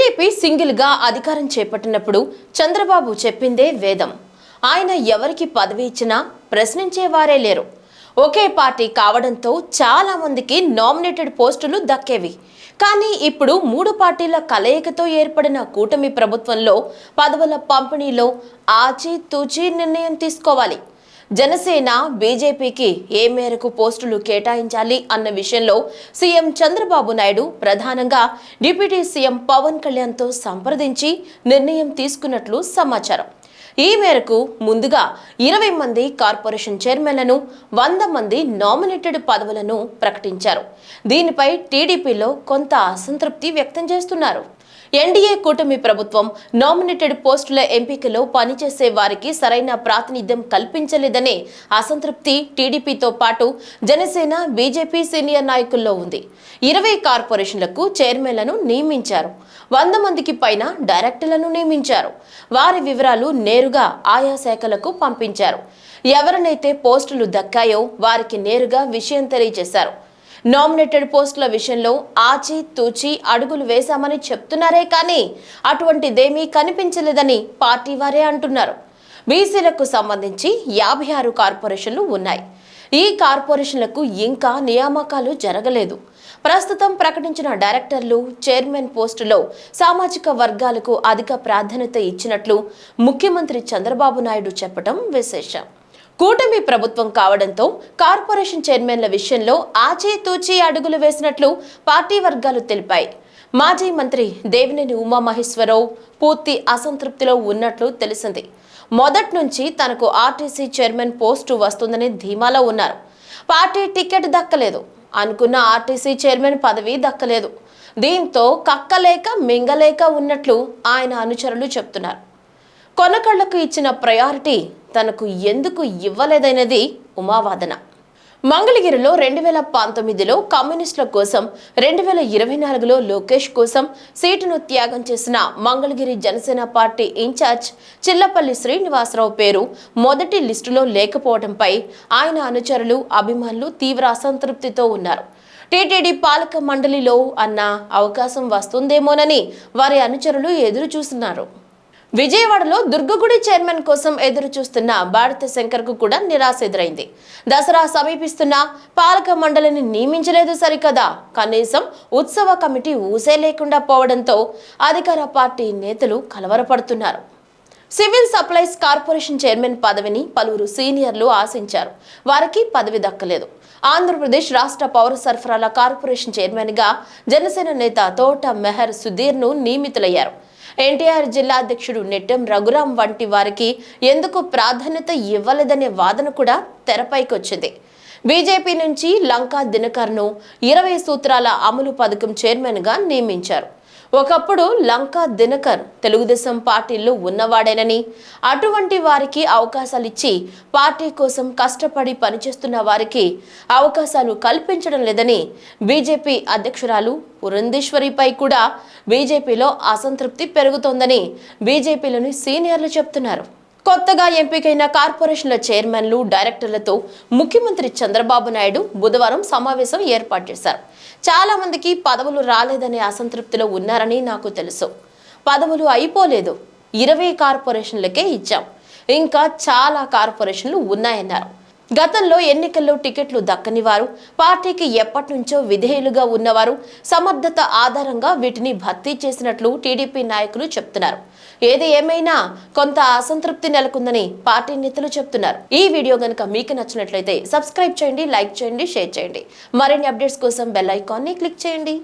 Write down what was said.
TDP సింగిల్గా అధికారం చేపట్టినప్పుడు చంద్రబాబు చెప్పిందే వేదం. ఆయన ఎవరికి పదవి ఇచ్చినా ప్రశ్నించేవారే లేరు. ఒకే పార్టీ కావడంతో చాలా మందికి నామినేటెడ్ పోస్టులు దక్కేవి. కానీ ఇప్పుడు మూడు పార్టీల కలయికతో ఏర్పడిన కూటమి ప్రభుత్వంలో పదవుల పంపిణీలో ఆచి తూచి నిర్ణయం తీసుకోవాలి. జనసేన బీజేపీకి ఏ మేరకు పోస్టులు కేటాయించాలి అన్న విషయంలో సీఎం చంద్రబాబు నాయుడు ప్రధానంగా డిప్యూటీ సీఎం పవన్ కళ్యాణ్తో సంప్రదించి నిర్ణయం తీసుకున్నట్లు సమాచారం. ఈ మేరకు ముందుగా ఇరవై మంది కార్పొరేషన్ చైర్మన్లను వంద మంది నామినేటెడ్ పదవులను ప్రకటించారు. దీనిపై టీడీపీలో కొంత అసంతృప్తి వ్యక్తం చేస్తున్నారు. ఎన్డీఏ కూటమి ప్రభుత్వం నామినేటెడ్ పోస్టుల ఎంపికలో పనిచేసే వారికి సరైన ప్రాతినిధ్యం కల్పించలేదనే అసంతృప్తి టీడీపీతో పాటు జనసేన బీజేపీ సీనియర్ నాయకుల్లో ఉంది. ఇరవై కార్పొరేషన్లకు చైర్మన్లను నియమించారు. వంద మందికి పైన డైరెక్టర్లను నియమించారు. వారి వివరాలు నేరుగా ఆయా శాఖలకు పంపించారు. ఎవరినైతే పోస్టులు దక్కాయో వారికి నేరుగా విషయం తెలియజేశారు. నామినేటెడ్ పోస్టుల విషయంలో ఆచి తూచి అడుగులు వేశామని చెప్తున్నారే కానీ అటువంటిదేమీ కనిపించలేదని పార్టీ వారే అంటున్నారు. బీసీలకు సంబంధించి యాభై ఆరు కార్పొరేషన్లు ఉన్నాయి. ఈ కార్పొరేషన్లకు ఇంకా నియామకాలు జరగలేదు. ప్రస్తుతం ప్రకటించిన డైరెక్టర్లు చైర్మన్ పోస్టులో సామాజిక వర్గాలకు అధిక ప్రాధాన్యత ఇచ్చినట్లు ముఖ్యమంత్రి చంద్రబాబు నాయుడు చెప్పడం విశేషం. కూటమి ప్రభుత్వం కావడంతో కార్పొరేషన్ చైర్మన్ల విషయంలో ఆచితూచి అడుగులు వేసినట్లు పార్టీ వర్గాలు తెలిపాయి. మాజీ మంత్రి దేవినేని ఉమామహేశ్వరరావు పూర్తి అసంతృప్తిలో ఉన్నట్లు తెలిసింది. మొదటి నుంచి తనకు ఆర్టీసీ చైర్మన్ పోస్టు వస్తుందని ధీమాలో ఉన్నారు. పార్టీ టికెట్ దక్కలేదు. అనుకున్న ఆర్టీసీ చైర్మన్ పదవి దక్కలేదు. దీంతో కక్కలేక మింగలేక ఉన్నట్లు ఆయన అనుచరులు చెప్తున్నారు. కొనకళ్ళకు ఇచ్చిన ప్రయారిటీ తనకు ఎందుకు ఇవ్వలేదనేది ఉమావాదన. మంగళగిరిలో రెండు వేల పంతొమ్మిదిలో కమ్యూనిస్టుల కోసం రెండు వేల ఇరవై నాలుగులో లోకేష్ కోసం సీటును త్యాగం చేసిన మంగళగిరి జనసేన పార్టీ ఇన్ఛార్జ్ చిల్లపల్లి శ్రీనివాసరావు పేరు మొదటి లిస్టులో లేకపోవడంపై ఆయన అనుచరులు అభిమానులు తీవ్ర అసంతృప్తితో ఉన్నారు. టీటీడీ పాలక మండలిలో అన్న అవకాశం వస్తుందేమోనని వారి అనుచరులు ఎదురు చూస్తున్నారు విజయవాడలో దుర్గగుడి చైర్మన్ కోసం ఎదురు చూస్తున్న భారత శంకర్కు కూడా నిరాశ ఎదురైంది. దసరా సమీపిస్తున్న పాలక మండలిని నియమించలేదు సరికదా. కనీసం ఉత్సవ కమిటీ ఊసే లేకుండా పోవడంతో అధికార పార్టీ నేతలు కలవరపడుతున్నారు. సివిల్ సప్లైస్ కార్పొరేషన్ చైర్మన్ పదవిని పలువురు సీనియర్లు ఆశించారు. వారికి పదవి దక్కలేదు. ఆంధ్రప్రదేశ్ రాష్ట్ర పౌర సరఫరాల కార్పొరేషన్ చైర్మన్గా జనసేన నేత తోట మెహర్ సుధీర్ను నియమితులయ్యారు. ఎన్టీఆర్ జిల్లా అధ్యక్షుడు నెట్టెం రఘురాం వంటి వారికి ఎందుకు ప్రాధాన్యత ఇవ్వలేదనే వాదన కూడా తెరపైకొచ్చింది. బీజేపీ నుంచి లంకా దినకర్ను ఇరవై సూత్రాల అమలు పథకం చైర్మన్గా నియమించారు. ఒకప్పుడు లంకా దినకర్ తెలుగుదేశం పార్టీలో ఉన్నవాడేనని. అటువంటి వారికి అవకాశాలు ఇచ్చి పార్టీ కోసం కష్టపడి పనిచేస్తున్న వారికి అవకాశాలు కల్పించడం లేదని బీజేపీ అధ్యక్షురాలు పురంధేశ్వరిపై కూడా బీజేపీలో అసంతృప్తి పెరుగుతోందని బీజేపీలోని సీనియర్లు చెప్తున్నారు. కొత్తగా ఎంపికైన కార్పొరేషన్ల చైర్మన్లు డైరెక్టర్లతో ముఖ్యమంత్రి చంద్రబాబు నాయుడు బుధవారం సమావేశం ఏర్పాటు చేశారు. చాలా మందికి పదవులు రాలేదనే అసంతృప్తిలో ఉన్నారని నాకు తెలుసు. పదవులు అయిపోలేదు. ఇరవై కార్పొరేషన్లకే ఇచ్చాం. ఇంకా చాలా కార్పొరేషన్లు ఉన్నాయన్నారు. గతంలో ఎన్నికల్లో టికెట్లు దక్కని వారు పార్టీకి ఎప్పటి నుంచో విధేయులుగా ఉన్నవారు సమర్థత ఆధారంగా వీటిని భర్తీ చేసినట్లు టీడీపీ నాయకులు చెప్తున్నారు. ఏది ఏమైనా కొంత అసంతృప్తి నెలకొందని పార్టీ నేతలు చెప్తున్నారు. ఈ వీడియో గనుక మీకు నచ్చినట్లయితే సబ్స్క్రైబ్ చేయండి లైక్ చేయండి షేర్ చేయండి. మరిన్ని అప్డేట్స్ కోసం బెల్ ఐకాన్ని క్లిక్ చేయండి.